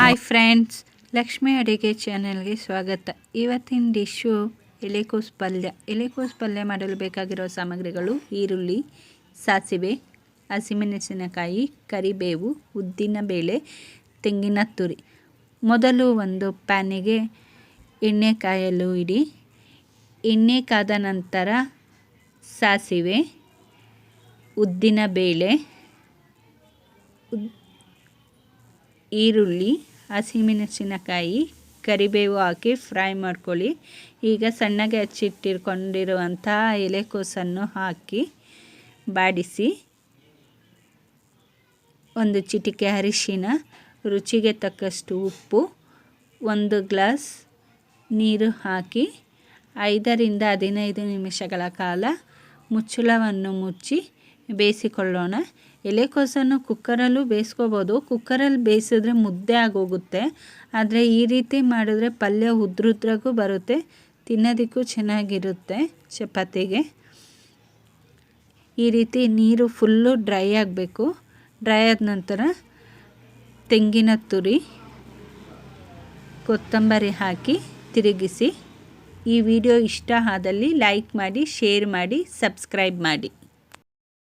Hi friends Lakshmi ಅಡುಗೆ ಚಾನೆಲ್ಗೆ ಸ್ವಾಗತ. ಇವತ್ತಿನ ಡಿಶ್ಶು ಎಲೆಕೋಸು ಪಲ್ಯ. ಎಲೆಕೋಸು ಪಲ್ಯ ಮಾಡಲು ಬೇಕಾಗಿರೋ ಸಾಮಗ್ರಿಗಳು ಈರುಳ್ಳಿ, ಸಾಸಿವೆ, ಹಸಿಮೆಣಸಿನಕಾಯಿ, ಕರಿಬೇವು ಉದ್ದಿನಬೇಳೆ ತೆಂಗಿನ ತುರಿ. ಮೊದಲು ಒಂದು ಪ್ಯಾನಿಗೆ ಎಣ್ಣೆ ಕಾಯಲು ಇಡಿ. ಎಣ್ಣೆ ಕಾದ ನಂತರ ಸಾಸಿವೆ ಉದ್ದಿನಬೇಳೆ ಉದ್ ಈರುಳ್ಳಿ ಹಸಿಮೆಣಸಿನಕಾಯಿ ಕರಿಬೇವು ಹಾಕಿ ಫ್ರೈ ಮಾಡ್ಕೊಳ್ಳಿ. ಈಗ ಸಣ್ಣಗೆ ಹಚ್ಚಿಟ್ಟಿರ್ಕೊಂಡಿರುವಂಥ ಎಲೆಕೋಸನ್ನು ಹಾಕಿ ಬಾಡಿಸಿ ಒಂದು ಚಿಟಿಕೆ ಅರಿಶಿನ, ರುಚಿಗೆ ತಕ್ಕಷ್ಟು ಉಪ್ಪು, ಒಂದು ಗ್ಲಾಸ್ ನೀರು ಹಾಕಿ ಐದರಿಂದ ಹದಿನೈದು ನಿಮಿಷಗಳ ಕಾಲ ಮುಚ್ಚಳವನ್ನು ಮುಚ್ಚಿ ಬೇಯಿಸಿಕೊಳ್ಳೋಣ. ಎಲೆಕೋಸನ್ನು ಕುಕ್ಕರಲ್ಲೂ ಬೇಯಿಸ್ಕೋಬೋದು. ಕುಕ್ಕರಲ್ಲಿ ಬೇಯಿಸಿದ್ರೆ ಮುದ್ದೆ ಆಗೋಗುತ್ತೆ. ಆದರೆ ಈ ರೀತಿ ಮಾಡಿದ್ರೆ ಪಲ್ಯ ಉದ್ರುದ್ರಾಗೂ ಬರುತ್ತೆ. ತಿನ್ನೋದಕ್ಕೂ ಚೆನ್ನಾಗಿರುತ್ತೆ ಚಪಾತಿಗೆ. ಈ ರೀತಿ ನೀರು ಫುಲ್ಲು ಡ್ರೈ ಆಗಬೇಕು. ಡ್ರೈ ಆದ ನಂತರ ತೆಂಗಿನ ತುರಿ, ಕೊತ್ತಂಬರಿ ಹಾಕಿ ತಿರುಗಿಸಿ. ಈ ವಿಡಿಯೋ ಇಷ್ಟ ಆದಲ್ಲಿ ಲೈಕ್ ಮಾಡಿ, ಶೇರ್ ಮಾಡಿ, ಸಬ್ಸ್ಕ್ರೈಬ್ ಮಾಡಿ.